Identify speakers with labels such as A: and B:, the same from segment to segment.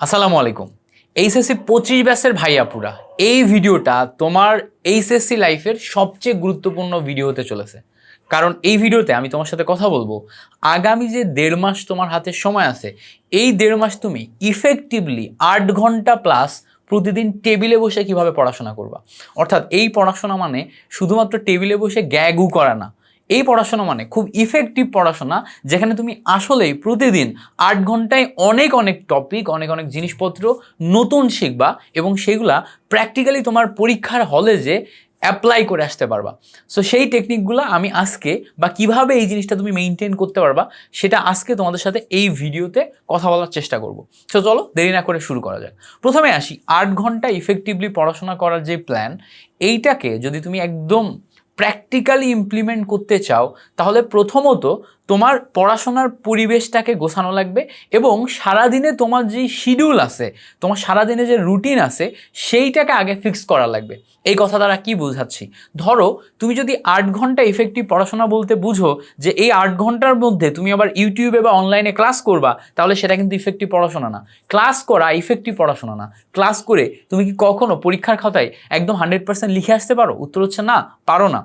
A: আসসালামু আলাইকুম। এইচএসসি পঁচিশ ব্যাসের ভাইয়াপুরা, এই ভিডিওটা তোমার এইচএসসি লাইফের সবচেয়ে গুরুত্বপূর্ণ ভিডিও হতে চলেছে। কারণ এই ভিডিওতে আমি তোমার সাথে কথা বলব, আগামী যে দেড় মাস তোমার হাতে সময় আছে, এই দেড় মাস তুমি ইফেক্টিভলি আট ঘণ্টা প্লাস প্রতিদিন টেবিলে বসে কীভাবে পড়াশোনা করবা? অর্থাৎ এই পড়াশোনা মানে শুধুমাত্র টেবিলে বসে গ্যাগু করা না এই পড়াশোনা মানে খুব ইফেক্টিভ পড়াশোনা, যেখানে তুমি আসলেই প্রতিদিন আট ঘন্টায় অনেক অনেক টপিক অনেক অনেক জিনিসপত্র নতুন শিখবা এবং সেগুলা প্র্যাকটিক্যালি তোমার পরীক্ষার হলে যে অ্যাপ্লাই করে আসতে পারবা। সো সেই টেকনিকগুলো আমি আজকে বা কীভাবে এই জিনিসটা তুমি মেনটেন করতে পারবা, সেটা আজকে তোমাদের সাথে এই ভিডিওতে কথা বলার চেষ্টা করব। সো চলো দেরি না করে শুরু করা যাক। প্রথমে আসি, আট ঘণ্টা ইফেক্টিভলি পড়াশোনা করার যে প্ল্যান এইটাকে যদি তুমি একদম প্র্যাকটিক্যালি ইমপ্লিমেন্ট করতে চাও তাহলে প্রথমত তোমার পড়াশোনার পরিবেশটাকে গোছানো লাগবে এবং সারাদিনে তোমার যে শিডিউল আছে, তোমার সারাদিনে যে রুটিন আছে, সেইটাকে আগে ফিক্স করা লাগবে। এই কথা দ্বারা কি বোঝাচ্ছি? ধরো, তুমি যদি আট ঘণ্টা ইফেক্টিভ পড়াশোনা বলতে বুঝো যে এই আট ঘণ্টার মধ্যে তুমি আবার ইউটিউবে বা অনলাইনে ক্লাস করবা, তাহলে সেটা কিন্তু ইফেক্টিভ পড়াশোনা না। ক্লাস করা ইফেক্টিভ পড়াশোনা না। ক্লাস করে তুমি কি কখনো পরীক্ষার খাতায় একদম হান্ড্রেড পার্সেন্ট লিখে আসতে পারো? উত্তর হচ্ছে না, পারো না।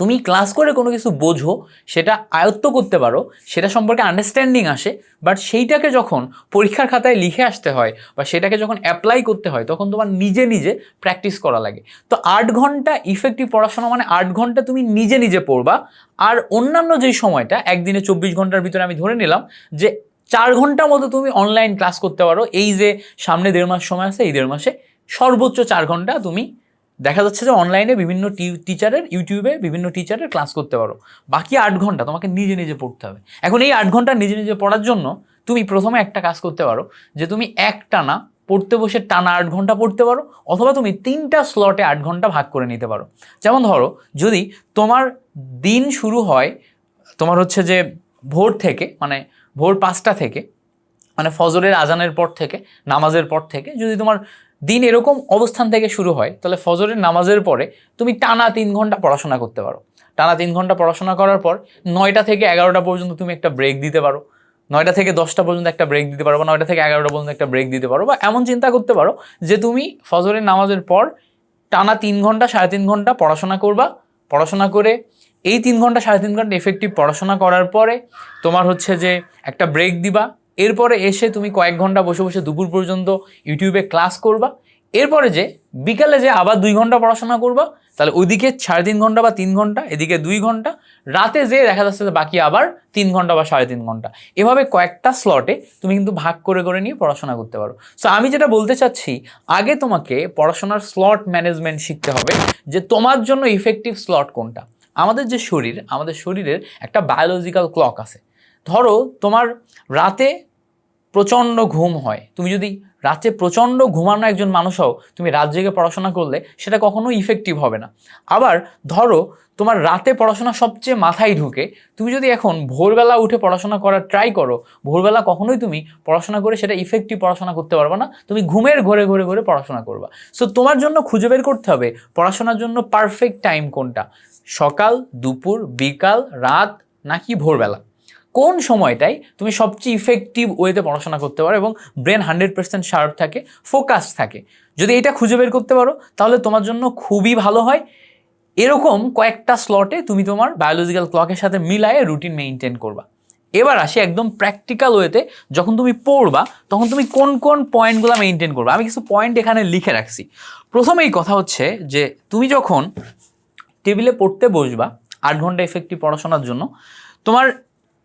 A: তুমি ক্লাস করে কোনো কিছু বোঝো, সেটা আয়ত্ত করতে পারো, সেটা সম্পর্কে আন্ডারস্ট্যান্ডিং আসে বাট সেইটাকে যখন পরীক্ষার খাতায় লিখে আসতে হয় বা সেটাকে যখন অ্যাপ্লাই করতে হয়, তখন তোমার নিজে নিজে প্র্যাকটিস করা লাগে। তো আট ঘণ্টা ইফেক্টিভ পড়াশোনা মানে আট ঘণ্টা তুমি নিজে নিজে পড়বা, আর অন্যান্য যেই সময়টা, একদিনে চব্বিশ ঘণ্টার ভিতরে আমি ধরে নিলাম যে চার ঘণ্টা মতো তুমি অনলাইন ক্লাস করতে পারো, এই যে সামনে দেড় মাস সময় আছে, এই দেড় মাসে সর্বোচ্চ চার ঘণ্টা তুমি দেখা যাচ্ছে যে অনলাইনে বিভিন্ন টিচারের ইউটিউবে বিভিন্ন টিচারের ক্লাস করতে পারো। বাকি আট ঘণ্টা তোমাকে নিজে নিজে পড়তে হবে। এখন এই আট ঘণ্টা নিজে নিজে পড়ার জন্য তুমি প্রথমে একটা কাজ করতে পারো যে তুমি এক টানা পড়তে বসে টানা আট ঘণ্টা পড়তে পারো অথবা তুমি তিনটা স্লটে আট ঘণ্টা ভাগ করে নিতে পারো। যেমন ধরো, যদি তোমার দিন শুরু হয়, তোমার হচ্ছে যে ভোর থেকে মানে ভোর পাঁচটা থেকে মানে ফজরের আজানের পর থেকে, নামাজের পর থেকে, যদি তোমার দিন এরকম অবস্থান থেকে শুরু হয়, তাহলে ফজরের নামাজের পরে তুমি টানা তিন ঘণ্টা পড়াশোনা করতে পারো। টানা তিন ঘণ্টা পড়াশোনা করার পর নয়টা থেকে এগারোটা পর্যন্ত তুমি একটা ব্রেক দিতে পারো। নয়টা থেকে দশটা পর্যন্ত একটা ব্রেক দিতে পারো বা নয়টা থেকে এগারোটা পর্যন্ত একটা ব্রেক দিতে পারো বা এমন চিন্তা করতে পারো যে তুমি ফজরের নামাজের পর টানা তিন ঘণ্টা, সাড়ে তিন ঘণ্টা পড়াশোনা করবা। পড়াশোনা করে এই তিন ঘণ্টা, সাড়ে তিন ঘণ্টা এফেক্টিভ পড়াশোনা করার পরে তোমার হচ্ছে যে একটা ব্রেক দিবা। এরপরে এসে তুমি কয়েক ঘণ্টা বসে বসে দুপুর পর্যন্ত ইউটিউবে ক্লাস করবা। এরপরে যে বিকালে যে আবার দুই ঘণ্টা পড়াশোনা করবা, তাহলে ওইদিকে সাড়ে তিন ঘণ্টা বা তিন ঘণ্টা, এদিকে দুই ঘণ্টা, রাতে যে দেখা যাচ্ছে বাকি আবার তিন ঘণ্টা বা সাড়ে তিন ঘণ্টা। এভাবে কয়েকটা স্লটে তুমি কিন্তু ভাগ করে করে নিয়ে পড়াশোনা করতে পারো। সো আমি যেটা বলতে চাচ্ছি, আগে তোমাকে পড়াশোনার স্লট ম্যানেজমেন্ট শিখতে হবে যে তোমার জন্য ইফেক্টিভ স্লট কোনটা। আমাদের যে শরীর, আমাদের শরীরের একটা বায়োলজিক্যাল ক্লক আছে। ধরো তোমার রাতে প্রচণ্ড ঘুম হয়। তুমি যদি রাতে প্রচণ্ড ঘুমানো একজন মানুষ হও, তুমি রাত জেগে পড়াশোনা করলে সেটা কখনো ইফেক্টিভ হবে না। আবার ধরো তোমার রাতে পড়াশোনা সবচেয়ে মাথায় ঢুকে, তুমি যদি এখন ভোরবেলা উঠে পড়াশোনা করার ট্রাই করো, ভোরবেলা কখনোই তুমি পড়াশোনা করে সেটা ইফেক্টিভ পড়াশোনা করতে পারবে না, তুমি ঘুমের ঘরে ঘরে ঘরে পড়াশোনা করবা। সো তোমার জন্য খুঁজে বের করতে হবে পড়াশোনার জন্য পারফেক্ট টাইম কোনটা? সকাল, দুপুর, বিকাল, রাত নাকি ভোরবেলা? কোন সময়টাই তুমি সবচেয়ে ইফেক্টিভ ওয়েতে পড়াশোনা করতে পারো এবং ব্রেন হান্ড্রেড পার্সেন্ট শার্প থাকে ফোকাস থাকে? যদি এটা খুঁজে বের করতে পারো, তাহলে তোমার জন্য খুবই ভালো হয়। এরকম কয়েকটা স্লটে তুমি তোমার বায়োলজিক্যাল ক্লকের সাথে মিলায়ে রুটিন মেনটেন করবা। এবার আসি একদম প্র্যাকটিক্যাল ওয়েতে যখন তুমি পড়বা, তখন তুমি কোন কোন পয়েন্টগুলো মেনটেন করবে? আমি কিছু পয়েন্ট এখানে লিখে রাখছি। প্রথমেই কথা হচ্ছে যে, তুমি যখন টেবিলে পড়তে বসবা, আট ঘণ্টা ইফেক্টিভ পড়াশোনার জন্য, তোমার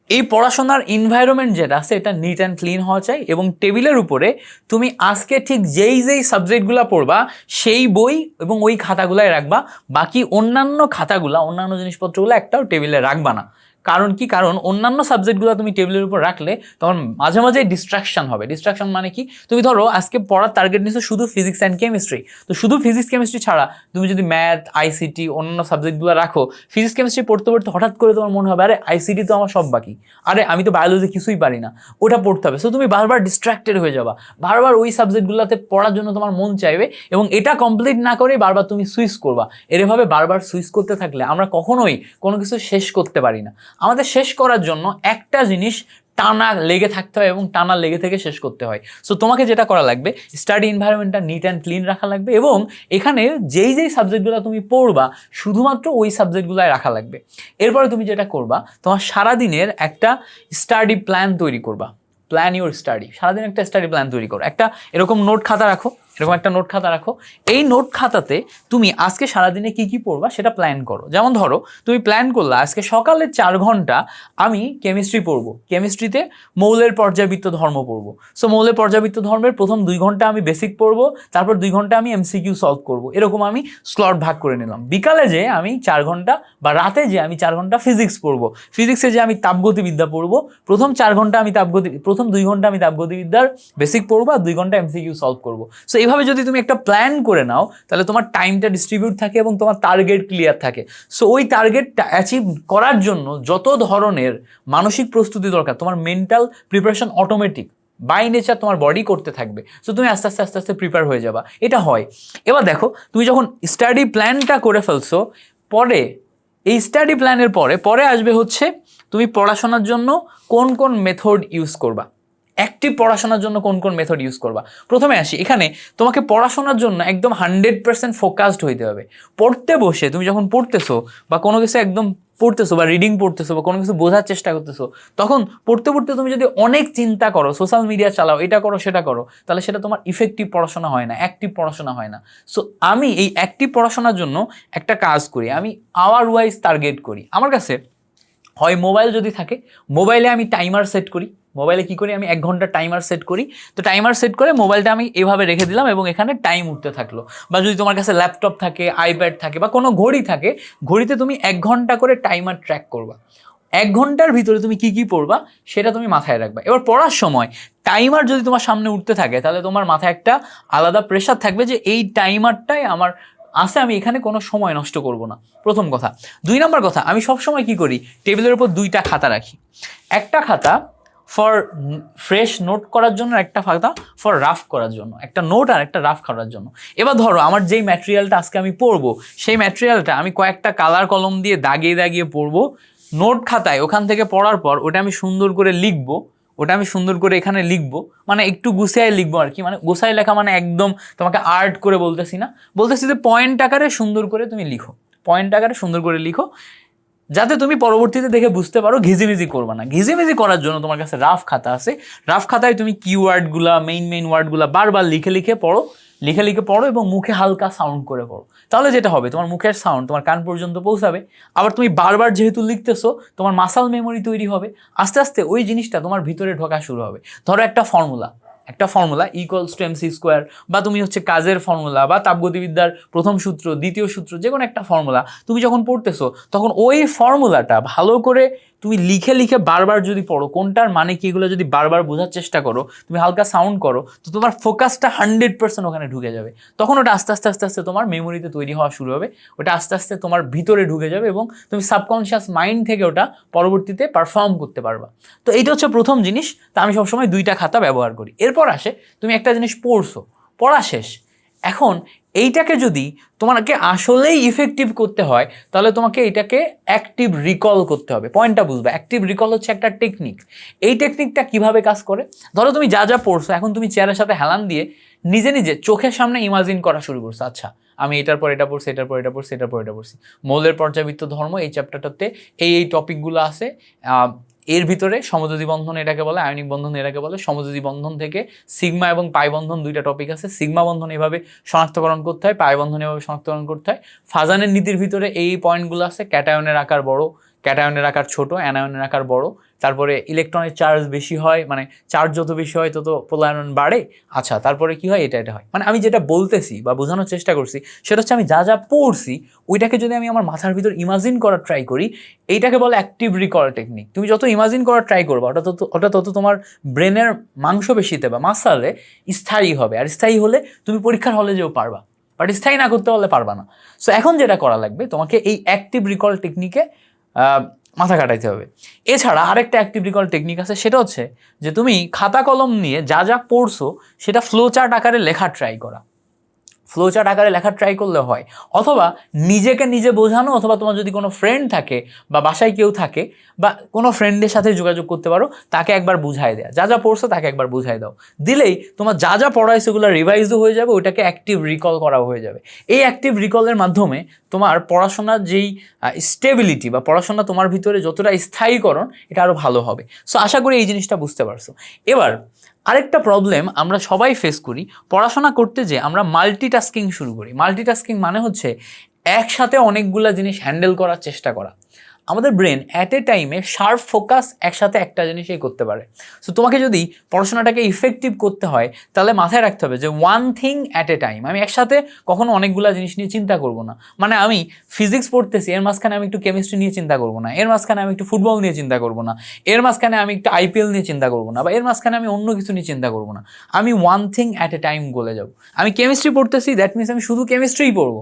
A: এই পড়াশোনার এনভায়রনমেন্ট যেটা আছে এটা নিট অ্যান্ড ক্লিন হওয়া চাই এবং টেবিলের উপরে তুমি আজকে ঠিক যেই যেই সাবজেক্টগুলো পড়বা, সেই বই এবং ওই খাতাগুলাই রাখবা, বাকি অন্যান্য খাতাগুলা, অন্যান্য জিনিসপত্রগুলো একটাও টেবিলে রাখবা না। কারণ কি? কারণ অন্যান্য সাবজেক্টগুলো তুমি টেবিলের উপর রাখলে তখন মাঝে মাঝে ডিস্ট্রাকশন হবে। ডিস্ট্রাকশন মানে কি? তুমি ধরো আজকে পড়ার টার্গেট নিচ্ছ শুধু ফিজিক্স অ্যান্ড কেমিস্ট্রি তো শুধু ফিজিক্স কেমিস্ট্রি ছাড়া তুমি যদি ম্যাথ আইসিটি অন্যান্য সাবজেক্টগুলো রাখো ফিজিক্স কেমিস্ট্রি পড়তে পড়তে হঠাৎ করে তোমার মনে হবে, আরে আইসিটি তো আমার সব বাকি। আরে, আমি তো বায়োলজি কিছুই পারি না। ওটা পড়তে হবে। সো তুমি বারবার ডিস্ট্রাক্টেড হয়ে যাবা। বারবার ওই সাবজেক্টগুলোতে পড়ার জন্য তোমার মন চাইবে এবং এটা কমপ্লিট না করে বারবার তুমি সুইচ করবা। এরভাবে বারবার সুইচ করতে থাকলে আমরা কখনোই কোনো কিছু শেষ করতে পারি না। আমাদের শেষ করার জন্য একটা জিনিস টানা লেগে থাকতে হয় এবং টানা লেগে থেকে শেষ করতে হয়। সো তোমাকে যেটা করা লাগবে স্টাডি এনভায়রনমেন্টটা নিট অ্যান্ড ক্লিন রাখা লাগবে এবং এখানে যেই যেই সাবজেক্টগুলো তুমি পড়বা, শুধুমাত্র ওই সাবজেক্টগুলাই রাখা লাগবে। এরপরে তুমি যেটা করবা, তোমার সারাদিনের একটা স্টাডি প্ল্যান তৈরি করবা। প্ল্যান ইউর স্টাডি সারাদিন একটা স্টাডি প্ল্যান তৈরি করো। একটা এরকম নোট খাতা রাখো এরকম একটা নোট খাতা রাখো। এই নোট খাতাতে তুমি আজকে সারাদিনে কি কি পড়বা সেটা প্ল্যান করো। যেমন ধরো, তুমি প্ল্যান করলা আজকে সকালে চার ঘণ্টা আমি কেমিস্ট্রি পড়ব। কেমিস্ট্রিতে মৌলের পর্যাবৃত্ত ধর্ম পড়ব। সো মৌলের পর্যাবৃত্ত ধর্মের প্রথম দুই ঘণ্টা আমি বেসিক পড়ব, তারপর দুই ঘণ্টা আমি এমসিকিউ সলভ করব। এরকম আমি স্লট ভাগ করে নিলাম। বিকালে যে আমি চার ঘণ্টা বা রাতে যে আমি চার ঘণ্টা ফিজিক্স পড়ব। ফিজিক্সে যে আমি তাপগতিবিদ্যা পড়ব, প্রথম চার ঘণ্টা আমি তাপগতি, প্রথম দুই ঘণ্টা আমি তাপগতিবিদ্যার বেসিক পড়ব আর দুই ঘণ্টা এমসিকিউ সলভ করব। সো এইভাবে যদি তুমি একটা প্ল্যান করে নাও, তাহলে তোমার টাইমটা ডিস্ট্রিবিউট থাকে এবং তোমার টার্গেট ক্লিয়ার থাকে। সো ওই টার্গেটটা অ্যাচিভ করার জন্য যত ধরনের মানসিক প্রস্তুতি দরকার, তোমার mental preparation automatic by nature তোমার বডি করতে থাকবে। সো তুমি আস্তে আস্তে আস্তে আস্তে প্রিপেয়ার হয়ে যাবা। এটা হয়। এবার দেখো, তুমি যখন স্টাডি প্ল্যানটা করে ফেলছো, পরে, এই স্টাডি প্ল্যানের পরে পরে আসবে হচ্ছে, তুমি পড়াশোনার জন্য কোন কোন মেথড ইউজ করবা। অ্যাক্টিভ পড়াশোনার জন্য কোন কোন মেথড ইউজ করবা? প্রথমে আসি, এখানে তোমাকে পড়াশোনার জন্য একদম হান্ড্রেড পার্সেন্ট ফোকাসড হইতে হবে। পড়তে বসে তুমি যখন পড়তেছো বা কোনো কিছু একদম পড়তেছো বা রিডিং পড়তেছো বা কোনো কিছু বোঝার চেষ্টা করতেছো, তখন পড়তে পড়তে তুমি যদি অনেক চিন্তা করো সোশ্যাল মিডিয়া চালাও, এটা করো, সেটা করো, তাহলে সেটা তোমার ইফেক্টিভ পড়াশোনা হয় না অ্যাক্টিভ পড়াশোনা হয় না। সো আমি এই অ্যাক্টিভ পড়াশোনার জন্য একটা কাজ করি, আমি আওয়ার ওয়াইজ টার্গেট করি। আমার কাছে হয় মোবাইল যদি থাকে মোবাইলে আমি টাইমার সেট করি। মোবাইলে কি করি? আমি এক ঘণ্টা টাইমার সেট করি। তো টাইমার সেট করে মোবাইলটা আমি এভাবে রেখে দিলাম এবং এখানে টাইম উঠতে থাকল। বা যদি তোমার কাছে ল্যাপটপ থাকে আইপ্যাড থাকে বা কোনো ঘড়ি থাকে, ঘড়িতে তুমি এক ঘণ্টা করে টাইমার ট্র্যাক করবা। এক ঘণ্টার ভিতরে তুমি কি কি পড়বা, সেটা তুমি মাথায় রাখবা। এবার পড়ার সময় টাইমার যদি তোমার সামনে উঠতে থাকে, তাহলে তোমার মাথায় একটা আলাদা প্রেশার থাকবে যে এই টাইমারটাই আমার আছে, আমি এখানে কোনো সময় নষ্ট করব না। প্রথম কথা। দুই নম্বর কথা, আমি সব সময় কি করি? টেবিলের উপর দুইটা খাতা রাখি। একটা খাতা ফর ফ্রেশ নোট করার জন্য একটা ফাঁকা ফর রাফ করার জন্য, একটা নোট আর একটা রাফ করার জন্য। এবার ধরো, আমার যেই ম্যাটেরিয়ালটা আজকে আমি পড়ব সেই ম্যাটেরিয়ালটা আমি কয়েকটা কালার কলম দিয়ে দাগিয়ে দাগিয়ে পড়ব নোট খাতায়, ওখান থেকে পড়ার পর ওটা আমি সুন্দর করে লিখব, ওটা আমি সুন্দর করে এখানে লিখব মানে একটু গুছিয়ে লিখব আর কি মানে গোসাই লেখা মানে একদম তোমাকে আর্ট করে বলতেছি না, বলতেছি যে পয়েন্ট আকারে সুন্দর করে তুমি লিখো পয়েন্ট আকারে সুন্দর করে লিখো যাতে তুমি পরবর্তীতে দেখে বুঝতে পারো ঘিজিমিজি করবা না। ঘিজিমিজি করার জন্য তোমার কাছে রাফ খাতা আছে। রাফ খাতায় তুমি কিওয়ার্ডগুলা মেইন মেইন ওয়ার্ডগুলা বারবার লিখে লিখে পড়ো, লিখে লিখে পড়ো এবং মুখে হালকা সাউন্ড করে পড়ো। তাহলে যেটা হবে, তোমার মুখের সাউন্ড তোমার কান পর্যন্ত পৌঁছাবে। আবার তুমি বারবার যেহেতু লিখতেছো, তোমার মাসাল মেমোরি তৈরি হবে। আস্তে আস্তে ওই জিনিসটা তোমার ভিতরে ঢোকা শুরু হবে। ধরো একটা ফর্মুলা একটা formula equals to MC square বা তুমি হচ্ছে কাজের ফর্মুলা বা তাপগতিবিদ্যার প্রথম সূত্র, দ্বিতীয় সূত্র যে কোনো একটা ফর্মুলা তুমি যখন পড়তেছো, তখন ওই ফর্মুলাটা ভালো করে তুমি লিখে লিখে বারবার যদি পড়ো, কোনটার মানে কি এগুলো যদি বারবার বোঝার চেষ্টা করো, তুমি হালকা সাউন্ড করো, তো তোমার ফোকাসটা হান্ড্রেড পার্সেন্ট ওখানে ঢুকে যাবে। তখন ওটা আস্তে আস্তে আস্তে আস্তে তোমার মেমোরিতে তৈরি হওয়া শুরু হবে, ওটা আস্তে আস্তে তোমার ভিতরে ঢুকে যাবে এবং তুমি সাবকনশিয়াস মাইন্ড থেকে ওটা পরবর্তীতে পারফর্ম করতে পারবা। তো এটা হচ্ছে প্রথম জিনিস, তা আমি সবসময় দুইটা খাতা ব্যবহার করি। এরপর আসে, তুমি একটা জিনিস পড়ছো, পড়া শেষ। এখন এইটাকে যদি তোমাকে আসলেই ইফেক্টিভ করতে হয়, তাহলে তোমাকে এটাকে অ্যাক্টিভ রিকল করতে হবে। পয়েন্টটা বুঝবে। অ্যাক্টিভ রিকল হচ্ছে একটা টেকনিক এই টেকনিকটা কীভাবে কাজ করে? ধরো তুমি যা যা পড়ছো, এখন তুমি চেয়ারের সাথে হেলান দিয়ে নিজে নিজে চোখের সামনে ইমাজিন করা শুরু করছ। আচ্ছা আমি এটার পর এটা পড়ছি, এটার পর এটা পড়ছি, এটার পর এটা পড়ছি। মৌলের পর্যাবৃত্ত ধর্ম এই চ্যাপ্টারটাতে এই এই টপিকগুলো আছে এর ভিতরে সমযোজী বন্ধন এটাকে বলে, আয়নিক বন্ধন এটাকে বলে, সমযোজী বন্ধন থেকে সিগমা এবং পাই বন্ধন দুইটা টপিক আছে। সিগমা বন্ধন এভাবে শনাক্তকরণ করতে হয়, পাই বন্ধন এভাবে শনাক্তকরণ করতে হয়। ফাজানের নীতির ভিতরে এই পয়েন্টগুলো আছে, ক্যাটায়নের আকার বড় ক্যাটায়নের আকার ছোট, অ্যানায়নের আকার বড়। তারপরে ইলেকট্রনের চার্জ বেশি হয় মানে চার্জ যত বেশি হয় তত পোলায়ন বাড়ে। আচ্ছা তারপরে কি হয়? এটা এটা হয়। মানে আমি যেটা বলতেছি বা বোঝানোর চেষ্টা করছি, সেটা হচ্ছে আমি যা যা পড়ছি, ওইটাকে যদি আমি আমার মাথার ভিতর ইমাজিন করার ট্রাই করি, এইটাকে বলে অ্যাক্টিভ রিকল টেকনিক তুমি যত ইমাজিন করার ট্রাই করবা, ওটা তত ওটা তত তোমার ব্রেনের মাংস মাংসপেশিতে বা মাসালে স্থায়ী হবে। আর স্থায়ী হলে তুমি পরীক্ষার হলে যেও পারবা। বাট স্থায়ী না করতে পারলে পারবা না। সো এখন যেটা করা লাগবে, তোমাকে এই অ্যাক্টিভ রিকল টেকনিকে মাথা কাটাইতে হবে। এছাড়া আরেকটা অ্যাক্টিভ রিকল টেকনিক আছে, সেটা হচ্ছে যে তুমি খাতা কলম নিয়ে যা যা পড়ছো, সেটা ফ্লো চার্ট আকারে লেখা ট্রাই করা। ফ্লো চার্ট আকারে লেখা ট্রাই করলে হয়। অথবা নিজেকে নিজে বোঝানো অথবা তোমার যদি কোনো ফ্রেন্ড থাকে বা বাসায় কেউ থাকে বা কোনো ফ্রেন্ডের সাথে যোগাযোগ করতে পারো, তাকে একবার বুঝাই দেয়া। যা যা পড়ছো তাকে একবার বুঝাই দাও। দিলেই তোমার যা যা পড়ায় সেগুলো রিভাইজও হয়ে যাবে, ওইটাকে অ্যাক্টিভ রিকল করা হয়ে যাবে। এই অ্যাক্টিভ রিকলের মাধ্যমে তোমার পড়াশোনার যেই স্টেবিলিটি বা পড়াশোনা তোমার ভিতরে যতটা স্থায়ীকরণ, এটা আরও ভালো হবে। সো আশা করি এই জিনিসটা বুঝতে পারছ। এবার আরেকটা প্রবলেম আমরা সবাই ফেস করি, পড়াশোনা করতে যে আমরা মাল্টিটাস্কিং শুরু করি। মাল্টিটাস্কিং মানে হচ্ছে একসাথে অনেকগুলা জিনিস হ্যান্ডেল করার চেষ্টা করা। আমাদের ব্রেন অ্যাট এ টাইমে শার্প ফোকাস একসাথে একটা জিনিসই করতে পারে। সো তোমাকে যদি পড়াশোনাটাকে ইফেক্টিভ করতে হয়, তাহলে মাথায় রাখতে হবে যে one thing at a time আমি একসাথে কখনো অনেকগুলা জিনিস নিয়ে চিন্তা করব না। মানে আমি ফিজিক্স পড়তেছি, এর মাঝখানে আমি একটু কেমিস্ট্রি নিয়ে চিন্তা করব না। এর মাঝখানে আমি একটু ফুটবল নিয়ে চিন্তা করব না। এর মাঝখানে আমি একটু আইপিএল নিয়ে চিন্তা করব না। বা এর মাঝখানে আমি অন্য কিছু নিয়ে চিন্তা করব না। আমি one thing at a time গলে যাব। আমি কেমিস্ট্রি পড়তেছি দ্যাট মিনস আমি শুধু কেমিস্ট্রিই পড়ব।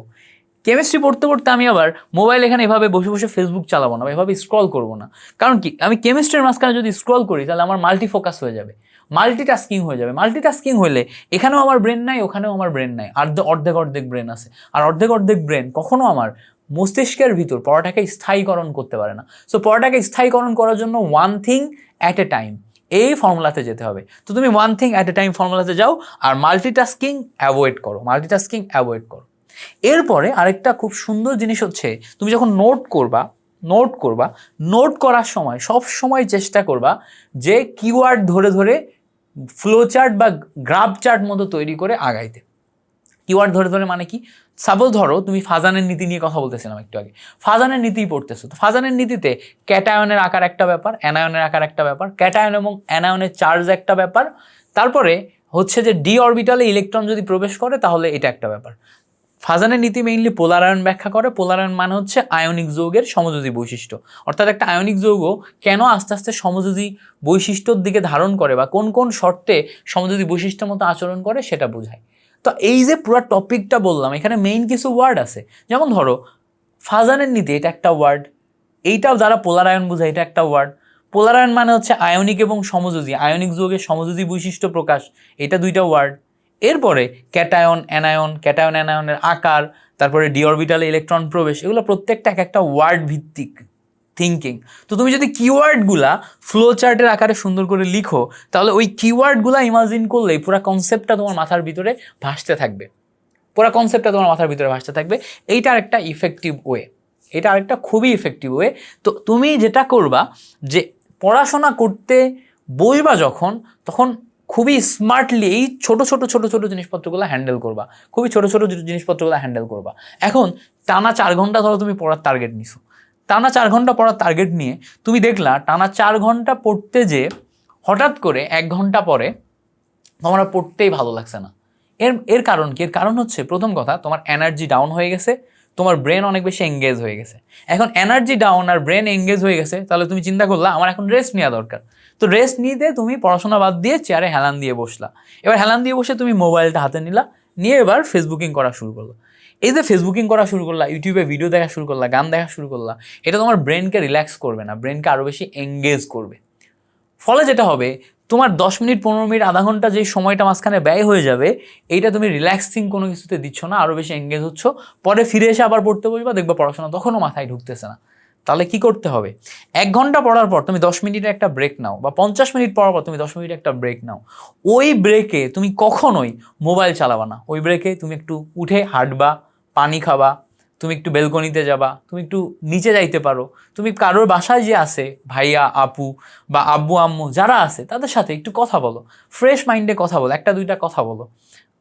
A: কেমিস্ট্রি পড়তে পড়তে আমি আবার মোবাইল এখানে এভাবে বসে বসে ফেসবুক চালাবো না এভাবে স্ক্রল করব না। কারণ কি? আমি কেমিস্ট্রির মাঝখানে যদি স্ক্রল করি, তাহলে আমার মাল্টি ফোকাস হয়ে যাবে। মাল্টিটাস্কিং হয়ে যাবে। মাল্টিটাস্কিং হলে এখানেও আমার ব্রেন নাই, ওখানেও আমার ব্রেন নাই। আর অর্ধেক অর্ধেক ব্রেন আছে। আর অর্ধেক অর্ধেক ব্রেন কখনো আমার মস্তিষ্কের ভিতর পড়াটাকে স্থায়ীকরণ করতে পারে না। সো পড়াটাকে স্থায়ীকরণ করার জন্য one thing at a time এই ফর্মুলাতে যেতে হবে। তো তুমি one thing at a time ফর্মুলাতে যাও আর মাল্টিটাস্কিং অ্যাভয়েড করো। মাল্টিটাস্কিং অ্যাভয়েড করো। এরপরে আরেকটা খুব সুন্দর জিনিস হচ্ছে, তুমি যখন নোট করবা নোট করবা নোট করার সময়, সব সময় চেষ্টা করবা যে কিওয়ার্ড ধরে ধরে ফ্লো চার্ট বা গ্রাফ চার্ট মতো তৈরি করে আগাইতে। কিওয়ার্ড ধরে ধরে মানে কি? সাপোজ ধরো তুমি ফাজানের নীতি নিয়ে কথা বলতেছিলাম একটু আগে। ফাজানের নীতিই পড়তেছো, তো ফাজানের নীতিতে ক্যাটায়নের আকার একটা ব্যাপার অ্যানায়নের আকার একটা ব্যাপার ক্যাটায়ন এবং অ্যানায়নের চার্জ একটা ব্যাপার। তারপরে হচ্ছে যে ডি অরবিটালে ইলেকট্রন যদি প্রবেশ করে, তাহলে এটা একটা ব্যাপার। ফাজানের নীতি মেইনলি পোলারায়ন ব্যাখ্যা করে। পোলারায়ন মানে হচ্ছে আয়নিক যৌগের সমযোজী বৈশিষ্ট্য। অর্থাৎ একটা আয়নিক যৌগ কেন আস্তে আস্তে সমযোজী বৈশিষ্ট্যর দিকে ধারণ করে বা কোন কোন শর্তে সমযোজী বৈশিষ্ট্যের মতো আচরণ করে সেটা বোঝায়। তো এই যে পুরো টপিকটা বললাম, এখানে মেইন কিছু ওয়ার্ড আছে। যেমন ধরো, ফাজানের নীতি, এটা একটা ওয়ার্ড এইটাও যারা পোলারায়ন বোঝায়, এটা একটা ওয়ার্ড পোলারায়ন মানে হচ্ছে আয়নিক এবং সমযোজী। আয়নিক যৌগের সমযোজী বৈশিষ্ট্য প্রকাশ, এটা দুইটা ওয়ার্ড এরপরে ক্যাটায়ন, অ্যানায়ন, ক্যাটায়ন, অ্যানায়নের আকার, তারপরে ডি অরবিটালে ইলেকট্রন প্রবেশ, এগুলো প্রত্যেকটা এক একটা ওয়ার্ড ভিত্তিক থিঙ্কিং তো তুমি যদি কিওয়ার্ডগুলা ফ্লো চার্টের আকারে সুন্দর করে লিখো, তাহলে ওই কিওয়ার্ডগুলা ইমাজিন করলেই পুরো কনসেপ্টটা তোমার মাথার ভিতরে ভাসতে থাকবে। পুরো কনসেপ্টটা তোমার মাথার ভিতরে ভাসতে থাকবে। এইটা আরেকটা ইফেক্টিভ ওয়ে এটা আরেকটা খুবই ইফেক্টিভ ওয়ে তো তুমি যেটা করবা, যে পড়াশোনা করতে বসবা যখন, তখন খুবই স্মার্টলি এই ছোট ছোট ছোট ছোট জিনিসপত্রগুলো হ্যান্ডেল করবা। খুবই ছোট ছোট জিনিসপত্রগুলো হ্যান্ডেল করবা। এখন টানা চার ঘণ্টা ধরো তুমি পড়ার টার্গেট নিছো। টানা চার ঘণ্টা পড়ার টার্গেট নিয়ে তুমি দেখলা টানা চার ঘণ্টা পড়তে যে হঠাৎ করে এক ঘণ্টা পরে তোমার পড়তেই ভালো লাগছে না। এর এর কারণ কি? এর কারণ হচ্ছে প্রথম কথা, তোমার এনার্জি ডাউন হয়ে গেছে, তোমার ব্রেন অনেক বেশি এঙ্গেজ হয়ে গেছে। এখন এনার্জি ডাউন আর ব্রেন এঙ্গেজ হয়ে গেছে, তাহলে তুমি চিন্তা করলা, আমার এখন রেস্ট নেওয়া দরকার। তো রেস্ট নিতে তুমি পড়াশোনা বাদ দিয়ে চেয়ারে হেলান দিয়ে বসলা। এবার হেলান দিয়ে বসে তুমি মোবাইলটা হাতে নিলা, নিয়ে এবার ফেসবুকিং করা শুরু করল। এই যে ফেসবুকিং করা শুরু করলা ইউটিউবে ভিডিও দেখা শুরু করলা, গান দেখা শুরু করলা, এটা তোমার ব্রেনকে রিল্যাক্স করবে না ব্রেনকে আরও বেশি এঙ্গেজ করবে। ফলে যেটা হবে, তোমার দশ মিনিট, পনেরো মিনিট, আধা ঘণ্টা যে সময়টা মাঝখানে ব্যয় হয়ে যাবে, এইটা তুমি রিল্যাক্সিং কোনো কিছুতে দিচ্ছ না আরও বেশি এঙ্গেজ হচ্ছ। পরে ফিরে এসে আবার পড়তে বসবা, দেখবা পড়াশোনা তখনও মাথায় ঢুকতেছে না। তাহলে কি করতে হবে? এক ঘণ্টা পড়ার পর তুমি দশ মিনিটের একটা ব্রেক নাও বা পঞ্চাশ মিনিট পড়ার পর তুমি দশ মিনিট একটা ব্রেক নাও। ওই ব্রেকে তুমি কখনোই মোবাইল চালাবা না। ওই ব্রেকে তুমি একটু উঠে হাঁটবা, পানি খাবা, তুমি একটু বেলকনিতে যাবা, তুমি একটু নিচে যাইতে পারো। তুমি কারোর বাসায় যে আছে, ভাইয়া, আপু বা আব্বু, আম্মু যারা আছে, তাদের সাথে একটু কথা বলো। ফ্রেশ মাইন্ডে কথা বলো, একটা দুইটা কথা বলো।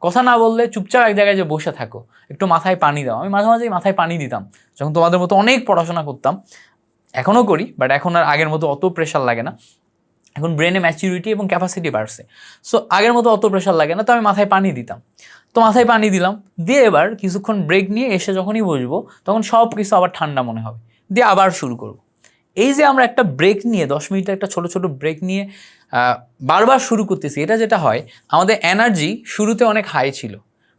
A: কথা না বললে চুপচাপ এক জায়গায় যে বসে থাকো, একটু মাথায় পানি দাও। আমি মাঝে মাঝেই মাথায় পানি দিতাম, যখন তোমাদের মতো অনেক পড়াশোনা করতাম। এখনও করি বাট এখন আর আগের মতো অত প্রেশার লাগে না। এখন ব্রেনে ম্যাচিউরিটি এবং ক্যাপাসিটি বাড়ছে। সো আগের মতো অত প্রেশার লাগে না, তো আমি মাথায় পানি দিতাম। তো মাথায় পানি দিলাম, দিয়ে এবার কিছুক্ষণ ব্রেক নিয়ে এসে যখনই বসবো, তখন সব কিছু আবার ঠান্ডা মনে হবে। দিয়ে আবার শুরু করব। এই যে আমরা একটা ব্রেক নিয়ে, দশ মিনিটের একটা ছোট ছোট ব্রেক নিয়ে বারবার শুরু করতেছি। এটা যেটা হয়, আমাদের এনার্জি শুরুতে অনেক হাই ছিল।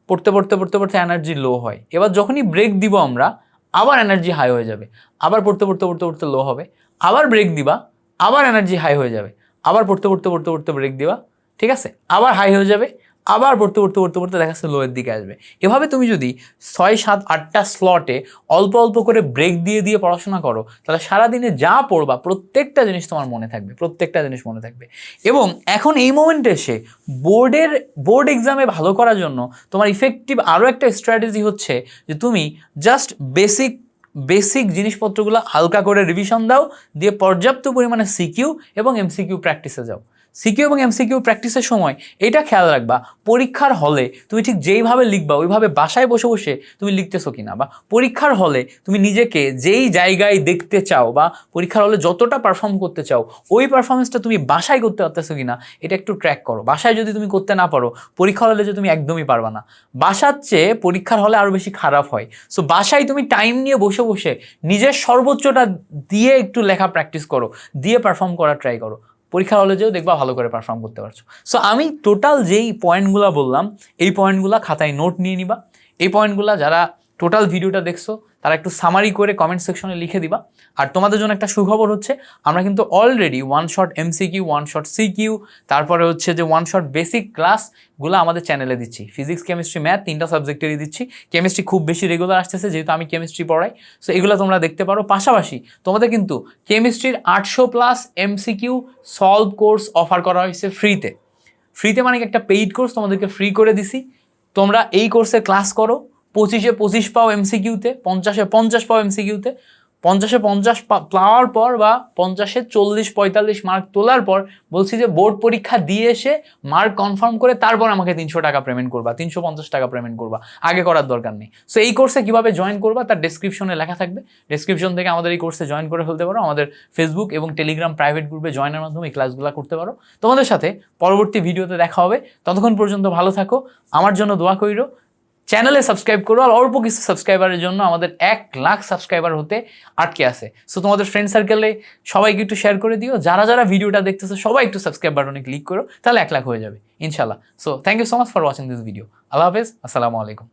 A: পড়তে পড়তে পড়তে পড়তে এনার্জি লো হয়। এবার যখনই ব্রেক দিব আমরা, আবার এনার্জি হাই হয়ে যাবে। আবার পড়তে পড়তে পড়তে পড়তে লো হবে। আবার ব্রেক দিবা, আবার এনার্জি হাই হয়ে যাবে। আবার পড়তে পড়তে পড়তে পড়তে ব্রেক দিবা। ঠিক আছে? আবার হাই হয়ে যাবে। আবার পড়তে পড়তে পড়তে পড়তে দেখা যাচ্ছে লোয়ের দিকে আসবে। এভাবে তুমি যদি ছয়, সাত, আটটা স্লটে অল্প অল্প করে ব্রেক দিয়ে দিয়ে পড়াশোনা করো, তাহলে সারাদিনে যা পড়বা, প্রত্যেকটা জিনিস তোমার মনে থাকবে, প্রত্যেকটা জিনিস মনে থাকবে। এবং এখন এই মোমেন্টে এসে বোর্ডের বোর্ড এক্সামে ভালো করার জন্য তোমার ইফেক্টিভ আরও একটা স্ট্র্যাটেজি হচ্ছে যে তুমি জাস্ট বেসিক বেসিক জিনিসপত্রগুলো হালকা করে রিভিশন দাও, দিয়ে পর্যাপ্ত পরিমাণে সিকিউ এবং এমসিকিউ প্র্যাকটিসে যাও। সিকিউ এবং এমসিকিউ প্র্যাকটিসের সময় এটা খেয়াল রাখবা, পরীক্ষার হলে তুমি ঠিক যেইভাবে লিখবা, ওইভাবে বাসায় বসে বসে তুমি লিখতেছো কিনা বা পরীক্ষার হলে তুমি নিজেকে যেই জায়গায় দেখতে চাও বা পরীক্ষার হলে যতটা পারফর্ম করতে চাও, ওই পারফরমেন্সটা তুমি বাসায় করতে পারতেছো কিনা, এটা একটু ট্র্যাক করো। বাসায় যদি তুমি করতে না পারো, পরীক্ষার হলে যে তুমি একদমই পারবা না। বাসার চেয়ে পরীক্ষার হলে আরও বেশি খারাপ হয়। সো বাসায় তুমি টাইম নিয়ে বসে বসে নিজের সর্বোচ্চটা দিয়ে একটু লেখা প্র্যাকটিস করো, দিয়ে পারফর্ম করার ট্রাই করো। পরীক্ষার হলে যেও দেখবা ভালো করে পারফর্ম করতে পারছ। সো আমি টোটাল যেই পয়েন্টগুলো বললাম, এই পয়েন্টগুলো খাতায় নোট নিয়ে নিবা। এই পয়েন্টগুলো যারা টোটাল ভিডিওটা দেখছ তারা একটু সামারি করে কমেন্ট সেকশনে লিখে দিবা। আর তোমাদের জন্য একটা সুখবর হচ্ছে, আমরা কিন্তু already one shot MCQ one shot CQ তারপরে হচ্ছে যে ওয়ান শট বেসিক ক্লাসগুলো আমাদের চ্যানেলে দিচ্ছি। ফিজিক্স কেমিস্ট্রি ম্যাথ তিনটা সাবজেক্টেরই দিচ্ছি। কেমিস্ট্রি খুব বেশি রেগুলার আসতেছে, যেহেতু আমি কেমিস্ট্রি পড়াই। সো এগুলো তোমরা দেখতে পারো। পাশাপাশি তোমাদের কিন্তু কেমিস্ট্রির আটশো plus MCQ solve course offer করা হয়েছে ফ্রিতে ফ্রিতে মানে একটা পেইড কোর্স তোমাদেরকে ফ্রি করে দিছি। তোমরা এই কোর্সে ক্লাস করো। পঁচিশে পঁচিশ পাও এমসিকিউতে পঞ্চাশে পঞ্চাশ পাও এমসিকিউতে পঞ্চাশে পঞ্চাশ পাওয়ার পর বা পঞ্চাশে চল্লিশ, পঁয়তাল্লিশ মার্ক তোলার পর বলছি যে বোর্ড পরীক্ষা দিয়ে এসে মার্ক কনফার্ম করে তারপর আমাকে তিনশো টাকা পেমেন্ট করবা, তিনশো পঞ্চাশ টাকা পেমেন্ট করবা। আগে করার দরকার নেই। সো এই কোর্সে কীভাবে জয়েন করবা তার ডেসক্রিপশনে লেখা থাকবে। ডেসক্রিপশন থেকে আমাদের এই কোর্সে জয়েন করে ফেলতে পারো। আমাদের ফেসবুক এবং টেলিগ্রাম প্রাইভেট গ্রুপে জয়েনের মাধ্যমে এই ক্লাসগুলো করতে পারো। তোমাদের সাথে পরবর্তী ভিডিওতে দেখা হবে। ততক্ষণ পর্যন্ত ভালো থাকো। আমার জন্য দোয়া কইরো। চ্যানেলে সাবস্ক্রাইব করো আর অল্প কিছু সাবস্ক্রাইবারের জন্য আমাদের এক লাখ সাবস্ক্রাইবার হতে আটকে আসে সো তোমাদের ফ্রেন্ড সার্কেলে সবাইকে একটু শেয়ার করে দিও। যারা যারা ভিডিওটা দেখতেছে, সবাই একটু সাবস্ক্রাইব বাটনে ক্লিক করো, তাহলে এক লাখ হয়ে যাবে ইনশাল্লাহ so thank you so much for watching this video আল্লাহ হাফেজ, আসসালামু আলাইকুম।